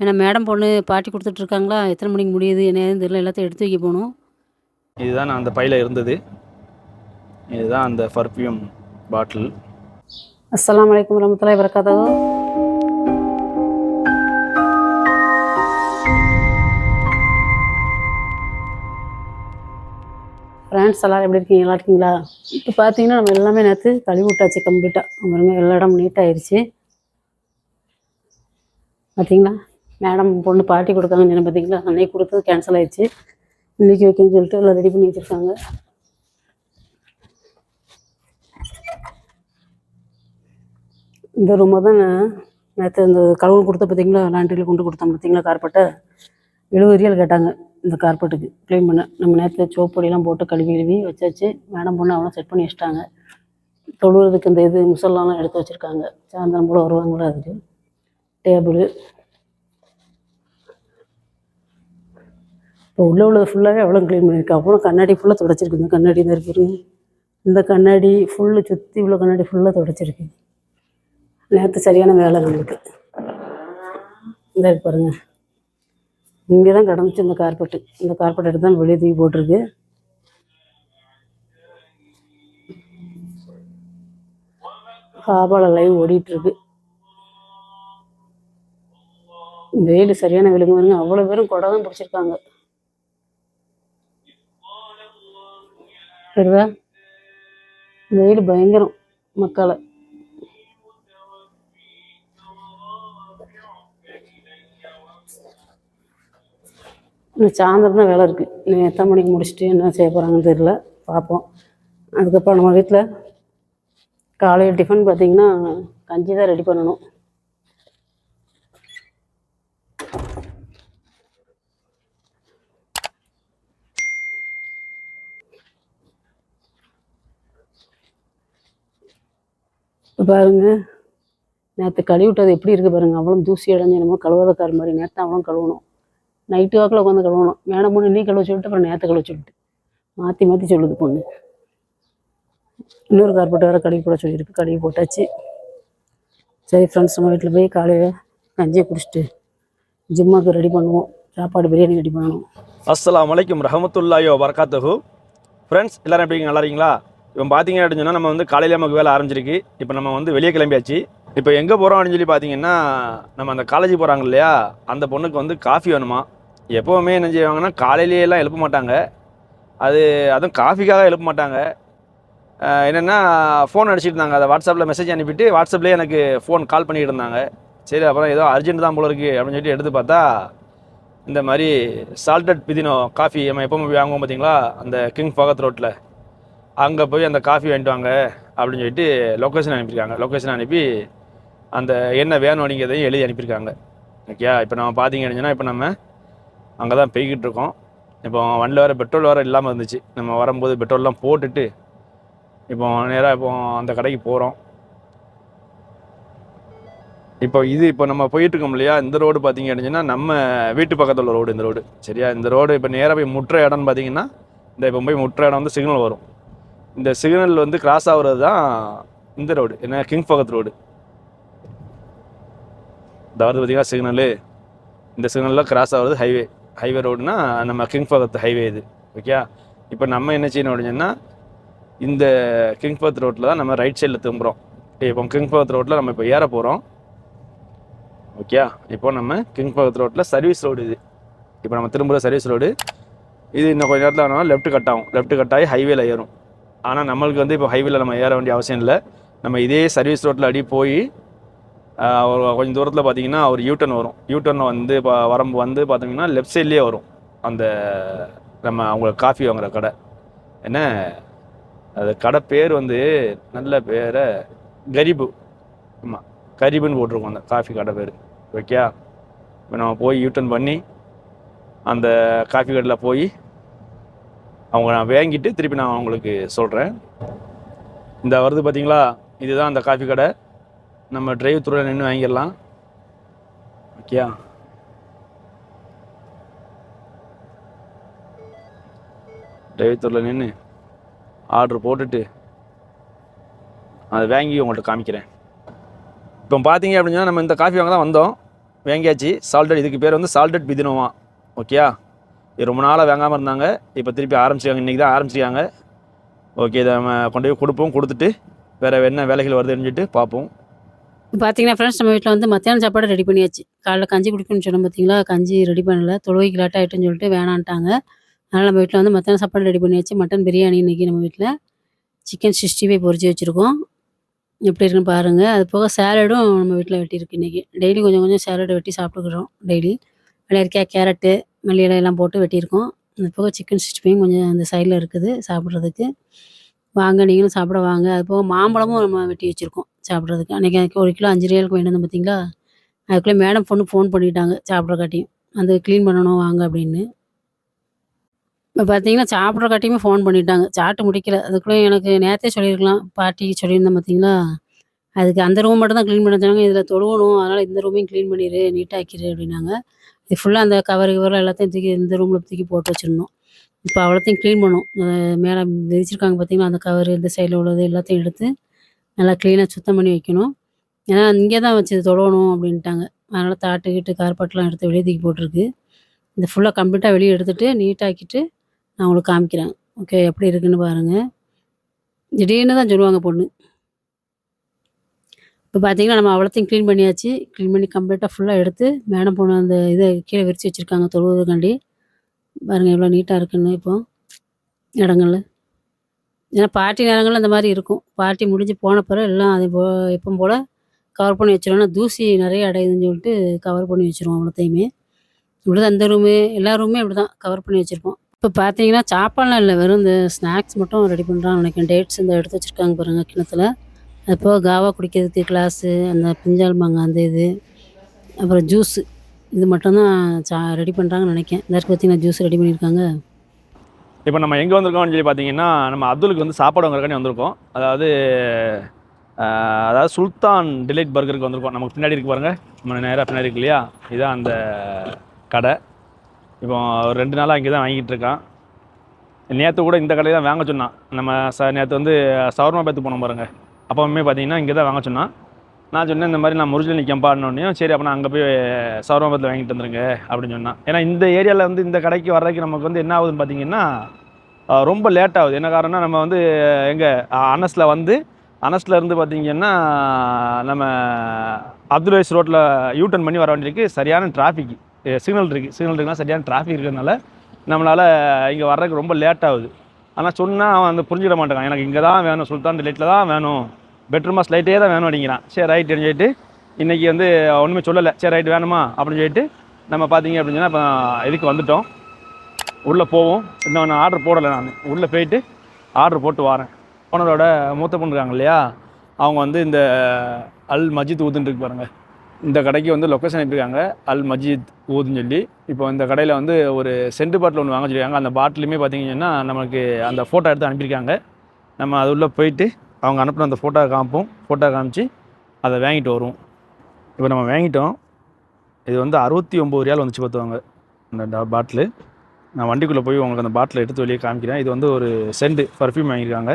ஏன்னா மேடம் பொண்ணு பார்ட்டி கொடுத்துட்ருக்காங்களா? எத்தனை மணிக்கு முடியுது? என்ன ஏதுன்னு தெரியல. எல்லாத்தையும் எடுத்து வைக்க போகணும். இதுதான் அந்த பையில் இருந்தது. இதுதான் அந்த பர்ஃப்யூம் பாட்டில் அஸ்ஸலாமு அலைக்கும் வரமத்துல்லாஹி வரகாத்துஹு ஃப்ரெண்ட்ஸ் எல்லோரும் எப்படி இருக்கீங்க? நல்லா இருக்கீங்களா? இப்போ பார்த்தீங்கன்னா நம்ம எல்லாமே நேற்று கழுவி விட்டாச்சு கம்ப்ளீட்டாக பாருங்க எல்லா இடம் நீட்டாகிடுச்சு பார்த்தீங்களா? மேடம் பொண்ணு பார்ட்டி கொடுக்காங்கன்னு சொன்னேன் பார்த்தீங்களா அன்னைக்கு கொடுத்தது கேன்சல் ஆயிடுச்சு. இன்றைக்கி வைக்கணும்னு சொல்லிட்டு எல்லாம் ரெடி பண்ணி வச்சுருக்காங்க. இந்த ரூமை தான் நேற்று இந்த கழுவு கொடுத்த பார்த்தீங்களா லாண்ட்ரியில் கொண்டு கொடுத்தோம் பார்த்தீங்களா கார்பெட்டை எழுபது ரியல் கேட்டாங்க இந்த கார்பெட்டுக்கு க்ளீன் பண்ண. நம்ம நேற்று சோப்பொடியெல்லாம் போட்டு கழுவி கழுவி வச்சாச்சு. மேடம் பொண்ணு அவ்வளோ செட் பண்ணி வச்சிட்டாங்க. தொழுவதுக்கு இந்த இது முசல்லாம் எடுத்து வச்சுருக்காங்க. சாயந்தரம் கூட வருவாங்களா அதுக்கு? டேபிள் இப்போ உள்ள உள்ளது ஃபுல்லாகவே அவ்வளோ க்ளீன் பண்ணியிருக்கு? அப்புறம் கண்ணாடி ஃபுல்லாக தொடச்சிருக்கு இந்த கண்ணாடி தான் இருக்கு. இந்த கண்ணாடி ஃபுல்லு சுற்றி உள்ள கண்ணாடி ஃபுல்லாக தொடச்சிருக்கு. நேற்று சரியான வேலை நம்மளுக்கு. இந்த இருக்கு பாருங்க. இங்கே தான் கிடந்துச்சு இந்த கார்பெட்டு இந்த கார்பெட் எடுத்து தான் வெளியே தூக்கி போட்டிருக்கு. காபால லைவ் ஓடிட்டுருக்கு. வெயில் சரியான வெயிலுங்க பாருங்க. அவ்வளோ பேரும் கொடை தான் பிடிச்சிருக்காங்க. சரிவா வெயில் பயங்கரம் மக்களை. இன்னும் சாயந்தரம் தான் வேலை இருக்குது இன்னும் எத்தனை மணிக்கு முடிச்சுட்டு என்ன செய்ய போகிறாங்கன்னு தெரியல. பார்ப்போம். அதுக்கப்புறம் நம்ம வீட்டில் காலையில் டிஃபன் பார்த்தீங்கன்னா கஞ்சி தான் ரெடி பண்ணணும். பாருங்கள் பாருங்க. நேற்று கழுவி விட்டது எப்படி இருக்குது பாருங்க. அவ்வளோ தூசி அடைஞ்சு என்னமோ கழுவாதக்கார மாதிரி நேற்று அவ்வளோ கழுவணும். நைட்டு வாக்கில் உட்காந்து கழுவணும். மேடம் பொண்ணு நீ கழுவ சொல்லிட்டு அப்புறம் நேற்று கழுவ சொல்லிட்டு. மாற்றி மாற்றி சொல்லுது பொண்ணு. இன்னொரு கார்பெட் வேறு கழுவி போட சொல்லியிருக்கு. கழுவி போட்டாச்சு. சரி ஃப்ரெண்ட்ஸ் நம்ம வீட்டில் போய் காலையில் கஞ்சியை குடிச்சிட்டு ஜிம்மாவுக்கு ரெடி பண்ணுவோம். சாப்பாடு பிரியாணி ரெடி பண்ணணும். அஸ்லாம் வலைக்கம் ரஹமத்துல்லாயோ வரகாத்தகு ஃப்ரெண்ட்ஸ் எல்லோரும் எப்படி நல்லா இருக்கீங்களா? இப்போ பார்த்தீங்க அப்படின்னு சொன்னால் நம்ம வந்து காலையில் நமக்கு வேலை ஆரம்பிச்சிருக்கு. இப்போ நம்ம வந்து வெளியே கிளம்பியாச்சு. இப்போ எங்கே போகிறோம் அப்படின்னு சொல்லி பார்த்தீங்கன்னா நம்ம அந்த காலேஜ் போகிறாங்க இல்லையா? அந்த பொண்ணுக்கு வந்து காஃபி வேணுமா? எப்போவுமே என்ன செய்வாங்கன்னா காலையிலேயே எல்லாம் எழுப்ப மாட்டாங்க. அது அதுவும் காஃபிக்காக எழுப்ப மாட்டாங்க. என்னென்னா ஃபோன் அடிச்சிட்டு இருந்தாங்க. அதை வாட்ஸ்அப்பில் மெசேஜ் அனுப்பிட்டு வாட்ஸ்அப்லேயே எனக்கு ஃபோன் கால் பண்ணிகிட்டு இருந்தாங்க. சரி அப்புறம் ஏதோ அர்ஜென்ட் தான் போல இருக்குது அப்படின்னு சொல்லிட்டு எடுத்து பார்த்தா இந்த மாதிரி சால்டட் பிதினோ காஃபி நம்ம எப்போ போய் வாங்குவோம் பார்த்தீங்களா அந்த கிங் பகத் ரோட்டில் அங்கே போய் அந்த காஃபி வாங்கிட்டு வாங்க அப்படின்னு சொல்லிட்டு லொக்கேஷன் அனுப்பியிருக்காங்க. லொக்கேஷன் அனுப்பி அந்த என்ன வேணும் அப்படிங்கிறதையும் எழுதி அனுப்பியிருக்காங்க. ஓகேயா இப்போ நம்ம பார்த்தீங்க அப்படின்னா இப்போ நம்ம அங்கே தான் போய்கிட்டு இருக்கோம். இப்போ வண்டியில் வேறு பெட்ரோல் வேறு இல்லாமல் இருந்துச்சு. நம்ம வரும்போது பெட்ரோல்லாம் போட்டுட்டு இப்போ நேராக இப்போ அந்த கடைக்கு போகிறோம் இப்போ இது இப்போ நம்ம போயிட்டுருக்கோம் இல்லையா? இந்த ரோடு பார்த்தீங்க அப்படின்னா நம்ம வீட்டு பக்கத்தில் உள்ள ரோடு இந்த ரோடு சரியா? இந்த ரோடு இப்போ நேராக போய் முற்ற இடம்னு பார்த்தீங்கன்னா இந்த இப்போ போய் முற்ற இடம் வந்து சிக்னல் வரும். இந்த சிக்னல் வந்து கிராஸ் ஆகுறது தான் இந்த ரோடு என்ன கிங் பகத் ரோடு இந்த வருது பார்த்தீங்கன்னா சிக்னலு இந்த சிக்னலில் கிராஸ் ஆகுறது ஹைவே ஹைவே ரோடுனா நம்ம கிங் பகத் ஹைவே இது ஓகே இப்போ நம்ம என்ன செய்யணும் அப்படின்னா இந்த கிங் பகத் ரோட்டில் தான் நம்ம ரைட் சைடில் திரும்புகிறோம் இப்போ கிங் பகத் ரோட்டில் நம்ம இப்போ ஏற போகிறோம் ஓகே இப்போ நம்ம கிங் பகத் ரோட்டில் சர்வீஸ் ரோடு இது. இப்போ நம்ம திரும்புகிற சர்வீஸ் ரோடு இது. இன்னும் கொஞ்ச நேரத்தில் வேணாலும் லெஃப்ட் கட் ஆகும். லெஃப்ட் கட் ஆகி ஹைவேல ஏறும். ஆனால் நம்மளுக்கு வந்து இப்போ ஹைவேல நம்ம ஏற வேண்டிய அவசியம் இல்லை. நம்ம இதே சர்வீஸ் ரோட்டில் அடி போய் அவர் ஒரு கொஞ்சம் தூரத்தில் பார்த்தீங்கன்னா ஒரு யூட்டர்ன் வரும். யூட்டர்ன் வந்து இப்போ வரம்பு வந்து பார்த்தீங்கன்னா லெஃப்ட் சைட்லேயே வரும். அந்த நம்ம அவங்களுக்கு காஃபி வாங்குற கடை. என்ன? அது கடை பேர் வந்து நல்ல பேரை கரிபு. ஆமாம் கரிபுன்னு போட்டிருக்கோம் அந்த காஃபி கடை பேர். ஓகே இப்போ நம்ம போய் யூட்டர்ன் பண்ணி அந்த காஃபி கடையில் போய் அவங்க நான் வாங்கிட்டு திருப்பி நான் உங்களுக்கு சொல்கிறேன் இந்த வருது பார்த்தீங்களா இதுதான் அந்த காஃபி கடை. நம்ம டிரைவ் துறையில் நின்று வாங்கிடலாம். ஓகே டிரைவ் துறையில் நின்று ஆர்டர் போட்டுட்டு அதை வாங்கி உங்கள்கிட்ட காமிக்கிறேன். இப்போ பார்த்தீங்க அப்படின்னா நம்ம இந்த காஃபி வாங்க தான் வந்தோம். வாங்கியாச்சு. சால்டட் இதுக்கு பேர் வந்து சால்டட் பிதினோவா. ஓகேயா? ரொம்ப நாளாக வாங்காமல் இருந்தாங்க. இப்போ திருப்பி ஆரம்பிச்சிருக்காங்க. இன்றைக்கி தான் ஆரம்பிச்சிருக்காங்க. ஓகே இதை நம்ம கொண்டு போய் கொடுப்போம் கொடுத்துட்டு வேறு என்ன வேலைகள் வருதுன்னு சொல்லிட்டு பார்ப்போம். பார்த்தீங்கன்னா ஃப்ரெண்ட்ஸ் நம்ம வீட்டில் வந்து மத்தியானம் சாப்பாடு ரெடி பண்ணியாச்சு. காலைல கஞ்சி குடிக்கணும்னு சொன்னோம் பார்த்தீங்களா கஞ்சி ரெடி பண்ணலை. தொழுவைக்கு லேட் ஆகிட்டுன்னு சொல்லிட்டு வேணான்ட்டாங்க. அதனால் நம்ம வீட்டில் வந்து மத்தியானம் சாப்பாடு ரெடி பண்ணியாச்சு. மட்டன் பிரியாணி இன்றைக்கி நம்ம வீட்டில் சிக்கன் சிக்ஸ்டி ஃபைவ் பொறிச்சு வச்சுருக்கோம். எப்படி இருக்குன்னு பாருங்கள் அது போக சேலடும் நம்ம வீட்டில் வெட்டியிருக்கு இன்றைக்கி டெய்லி கொஞ்சம் கொஞ்சம் சேலடு வெட்டி சாப்பிட்டுக்கிறோம் டெய்லி. வெள்ளரிக்காய் கேரட்டு மல்லி போட்டு வெட்டியிருக்கோம். அது போக சிக்கன் சிக்ஸ்டி கொஞ்சம் அந்த சைடில் இருக்குது சாப்பிட்றதுக்கு. வாங்க நீங்களும் சாப்பிட வாங்க. அது போக மாம்பழமும் நம்ம வெட்டி வச்சுருக்கோம் சாப்பிட்றதுக்கு. அன்றைக்கி எனக்கு ஒரு கிலோ அஞ்சு ரியாலுக்கு வேணும் பார்த்தீங்களா அதுக்குள்ளே மேடம் பொண்ணு ஃபோன் பண்ணிட்டாங்க சாப்பிட்றக்காட்டியும். அது க்ளீன் பண்ணணும் வாங்க அப்படின்னு. இப்போ பார்த்தீங்கன்னா சாப்பிட்றக்காட்டியுமே ஃபோன் பண்ணிட்டாங்க. சாப்பிட்டு முடிக்கல. அதுக்குள்ளே எனக்கு நேரத்தே சொல்லியிருக்கலாம். பாட்டிக்கு சொல்லியிருந்தேன் பார்த்தீங்களா அதுக்கு அந்த ரூம் மட்டும் தான் க்ளீன் பண்ண சொன்னாங்க. இதில் தொழுவணும். அதனால் இந்த ரூமையும் க்ளீன் பண்ணிடு நீட்டாக்கிடு அப்படின்னாங்க. இது ஃபுல்லாக அந்த கவர் கவர் எல்லாத்தையும் தூக்கி இந்த ரூமில் தூக்கி போட்டு வச்சுருந்தோம் இப்போ அவ்வளோத்தையும் க்ளீன் பண்ணணும். மேலே விரிச்சிருக்காங்க பார்த்தீங்கன்னா அந்த கவர் இந்த சைடில் உள்ளது எல்லாத்தையும் எடுத்து நல்லா க்ளீனாக சுத்தம் பண்ணி வைக்கணும். ஏன்னா இங்கே தான் வச்சு தொடணும் அப்படின்ட்டாங்க. அதனால் தாட்டு கீட்டு கார்பாட்டெலாம் எடுத்து வெளியே தூக்கி போட்டிருக்கு. இந்த ஃபுல்லாக கம்ப்ளீட்டாக வெளியே எடுத்துகிட்டு நீட்டாக்கிட்டு நான் உங்களுக்கு காமிக்கிறேன். ஓகே எப்படி இருக்குன்னு பாருங்கள் திடீர்னு தான் சொல்லுவாங்க பொண்ணு. இப்போ பார்த்தீங்கன்னா நம்ம அவ்வளோத்தையும் க்ளீன் பண்ணியாச்சு. க்ளீன் பண்ணி கம்ப்ளீட்டாக ஃபுல்லாக எடுத்து மேடம் போன அந்த இதை கீழே விரித்து வச்சுருக்காங்க தொழுவதுக்காண்டி. பாருங்கள் எவ்வளோ நீட்டாக இருக்குன்னு இப்போ இடங்கள்ல. ஏன்னா பார்ட்டி நேரங்களில் அந்த மாதிரி இருக்கும். பார்ட்டி முடிஞ்சு போன பிறகு எல்லாம் அதே போ எப்பவும் போல் கவர் பண்ணி வச்சிருவோம்னா தூசி நிறைய அடையுதுன்னு சொல்லிட்டு கவர் பண்ணி வச்சிருவோம் அவ்வளோத்தையுமே. இப்படி தான் அந்த ரூமு எல்லா ரூமே இப்படி தான் கவர் பண்ணி வச்சுருப்போம். இப்போ பார்த்தீங்கன்னா சாப்பாடுலாம் இல்லை. வெறும் இந்த ஸ்நாக்ஸ் மட்டும் ரெடி பண்ணுறான்னு நினைக்கிறேன். டேட்ஸ் இந்த எடுத்து வச்சுருக்காங்க பாருங்கள் கிணத்துல அது காவா குடிக்கிறதுக்கு கிளாஸு அந்த பிஞ்சால் மாங்காய் அந்த இது அப்புறம் ஜூஸு இது மட்டும்தான் சா ரெடி பண்ணுறாங்கன்னு நினைக்கேன் எல்லாருக்கும் பார்த்தீங்கன்னா ஜூஸ் ரெடி பண்ணியிருக்காங்க. இப்போ நம்ம எங்கே வந்திருக்கோம்னு சொல்லி பார்த்தீங்கன்னா நம்ம அப்துலுக்கு வந்து சாப்பாடு வாங்குறக்காண்டி வந்திருக்கோம். அதாவது அதாவது சுல்தான் டிலைட் பர்கருக்கு வந்திருக்கோம். நமக்கு பின்னாடி இருக்கு பாருங்கள் நம்ம நேராக பின்னாடி இருக்கு இல்லையா? இதுதான் அந்த கடை. இப்போ ஒரு ரெண்டு நாளாக இங்கே தான் வாங்கிட்டு இருக்கான். நேற்று கூட இந்த கடையில் தான் வாங்க சொன்னான். நம்ம ச நேற்று வந்து சவர்மா பேத்து போனோம் பாருங்கள் அப்போவுமே பார்த்தீங்கன்னா இங்கே தான் வாங்க சொன்னான் நான் சொன்னேன் இந்த மாதிரி நான் முருஜில் நிற்கப்பாடினோடனே சரி அப்போ நான் அங்கே போய் சௌரமபத்தில் வாங்கிட்டு வந்துருங்க அப்படின்னு சொன்னான் ஏன்னா இந்த ஏரியாவில் வந்து இந்த கடைக்கு வர்றதுக்கு நமக்கு வந்து என்ன ஆகுதுன்னு பார்த்தீங்கன்னா ரொம்ப லேட் ஆகுது. என்ன காரணம்னா நம்ம வந்து எங்கே அனஸில் வந்து அனஸில் இருந்து பார்த்தீங்கன்னா நம்ம அப்துல் வயஸ் ரோட்டில் யூட்டர்ன் பண்ணி வர வேண்டியிருக்கு. சரியான டிராஃபிக் சிக்னல் இருக்குது சிக்னல் இருக்குன்னா சரியான டிராஃபிக் இருக்கிறதுனால நம்மளால் இங்கே வர்றதுக்கு ரொம்ப லேட் ஆகுது. ஆனால் சொன்னால் அவன் வந்து புரிஞ்சிட மாட்டான் எனக்கு இங்கே தான் வேணும் சுல்தான் லேட்டில் தான் வேணும். பெட்ரூம் ஸ்லைட்டே லைட்டே தான் வேணும் அப்படிங்கிறான். சரி ரைட்டுன்னு சொல்லிட்டு இன்றைக்கி வந்து ஒன்றுமே சொல்லலை. சரி ரைட் வேணுமா? அப்படின்னு சொல்லிட்டு நம்ம பார்த்தீங்க அப்படின்னு சொன்னால் இப்போ இதுக்கு வந்துட்டோம். உள்ளே போவோம். இன்னும் நான் ஆர்டர் போடலை நான். உள்ளே போயிட்டு ஆர்டர் போட்டு வரேன். போனதோட மூத்த பொண்ணு இருக்காங்க இல்லையா? அவங்க வந்து இந்த அல் மஜித் ஊதுன்னு பாருங்கள் பாருங்க. இந்த கடைக்கு வந்து லொக்கேஷன் அனுப்பியிருக்காங்க அல் மஜித் ஊதுன்னு சொல்லி. இப்போ இந்த கடையில் வந்து ஒரு சென்ட் பாட்டில் ஒன்று வாங்க சொல்லியிருக்காங்க. அந்த பாட்டிலுமே பார்த்தீங்கன்னா நமக்கு அந்த ஃபோட்டோ எடுத்து அனுப்பியிருக்காங்க. நம்ம அது உள்ளே போயிட்டு அவங்க அனுப்பின அந்த ஃபோட்டோ காமிப்போம். ஃபோட்டோ காமிச்சு அதை வாங்கிட்டு வருவோம். இப்போ நம்ம வாங்கிட்டோம். இது வந்து அறுபத்தி ஒம்பது ரியால் வந்துச்சு பார்த்துவாங்க அந்த பாட்டிலு நான் வண்டிக்குள்ளே போய் உங்களுக்கு அந்த பாட்டிலை எடுத்து வெளியே காமிக்கிறேன். இது வந்து ஒரு செண்டு பர்ஃப்யூம் வாங்கியிருக்காங்க.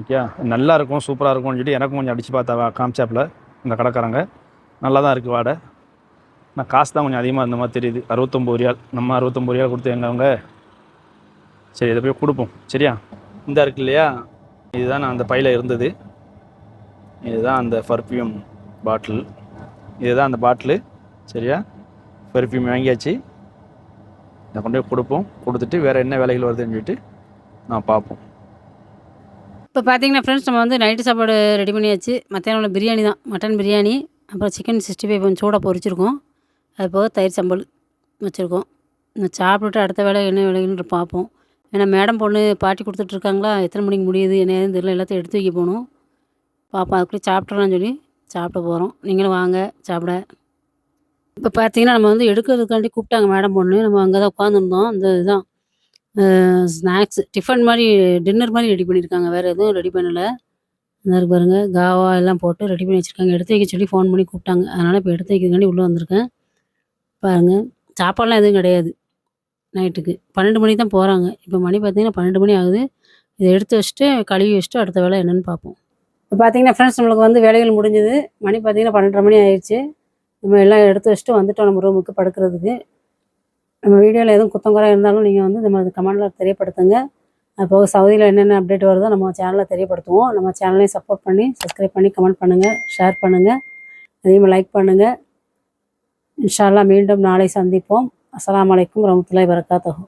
ஓகே நல்லா இருக்கும் சூப்பராக இருக்கும்னு சொல்லி எனக்கும் கொஞ்சம் அடித்து பார்த்தா காமிச்சாப்பில் இந்த கடைக்காரங்க. நல்லா தான் இருக்குது வாடை. நான் காசு தான் கொஞ்சம் அதிகமாக இருந்த மாதிரி தெரியுது. அறுபத்தொம்பது ரியால். நம்ம அறுபத்தொம்பது ரியால் கொடுத்து எங்க அவங்க? சரி இதை போய் கொடுப்போம். சரியா? இந்த இருக்கு இல்லையா? இதுதான் நான் அந்த பையில் இருந்தது. இதுதான் அந்த பர்ஃப்யூம் பாட்டில் இதுதான் அந்த பாட்டிலு சரியா? பர்ஃப்யூம் வாங்கியாச்சு. இதை கொண்டு போய் கொடுப்போம். கொடுத்துட்டு வேறு என்ன வேலைகள் வருதுன்னு சொல்லிட்டு நான் பார்ப்போம். இப்போ பார்த்தீங்கன்னா ஃப்ரெண்ட்ஸ் நம்ம வந்து நைட்டு சாப்பாடு ரெடி பண்ணியாச்சு. மத்தியானம் உள்ள பிரியாணி தான். மட்டன் பிரியாணி அப்புறம் சிக்கன் சிக்ஸ்டி ஃபைவ் கொஞ்சம் சூடாக பொறிச்சிருக்கோம் அது போக தயிர் சம்பல் வச்சுருக்கோம். சாப்பிட்டுட்டு அடுத்த வேலை என்ன வேலைன்னு பார்ப்போம். ஏன்னா மேடம் பொண்ணு பாட்டி கொடுத்துட்ருக்காங்களா? எத்தனை மணிக்கு முடியுது? என்ன ஏதுன்னு தெரியல. எல்லாத்தையும் எடுத்து வைக்க போகணும். பாப்பா அதுக்குள்ளே சாப்பிட்றலாம்னு சொல்லி சாப்பிட போகிறோம் நீங்களும் வாங்க சாப்பிட. இப்போ பார்த்தீங்கன்னா நம்ம வந்து எடுக்கிறதுக்காண்டி கூப்பிட்டாங்க மேடம் பொண்ணு. நம்ம அங்கே தான் உட்காந்துருந்தோம். அந்த இதுதான். ஸ்நாக்ஸ் டிஃபன் மாதிரி டின்னர் மாதிரி ரெடி பண்ணியிருக்காங்க. வேறு எதுவும் ரெடி பண்ணலை. இருக்கு பாருங்க. காவா எல்லாம் போட்டு ரெடி பண்ணி வச்சுருக்காங்க. எடுத்து வைக்க சொல்லி ஃபோன் பண்ணி கூப்பிட்டாங்க. அதனால் இப்போ எடுத்து வைக்கிறதுக்காண்டி உள்ளே வந்திருக்கேன். பாருங்கள் சாப்பாடுலாம் எதுவும் கிடையாது. நைட்டுக்கு. பன்னெண்டு மணிக்கு தான் போகிறாங்க இப்போ மணி பார்த்தீங்கன்னா பன்னெண்டு மணி ஆகுது. இதை எடுத்து வச்சுட்டு கழுவி வச்சுட்டு அடுத்த வேலை என்னென்னு பார்ப்போம். இப்போ பார்த்தீங்கன்னா ஃப்ரெண்ட்ஸ் நம்மளுக்கு வந்து வேலைகள் முடிஞ்சது. மணி பார்த்தீங்கன்னா பன்னெண்டரை மணி ஆயிடுச்சு. நம்ம எல்லாம் எடுத்து வச்சுட்டு வந்துட்டோம் நம்ம ரூமுக்கு படுக்கிறதுக்கு. நம்ம வீடியோவில் எதுவும் குத்தங்குறை இருந்தாலும் நீங்கள் வந்து நம்ம கமெண்டில் தெரியப்படுத்துங்க. அப்போ சவுதியில் என்னென்ன அப்டேட் வருதோ நம்ம சேனலில் தெரியப்படுத்துவோம். நம்ம சேனலையும் சப்போர்ட் பண்ணி சப்ஸ்கிரைப் பண்ணி கமெண்ட் பண்ணுங்கள் ஷேர் பண்ணுங்கள் அதையும் லைக் பண்ணுங்கள் இன்ஷால்லாம் மீண்டும் நாளை சந்திப்போம். அஸ்லாம் வலைக்கம் வரமத்துல்லாஹி வரகாத்துஹு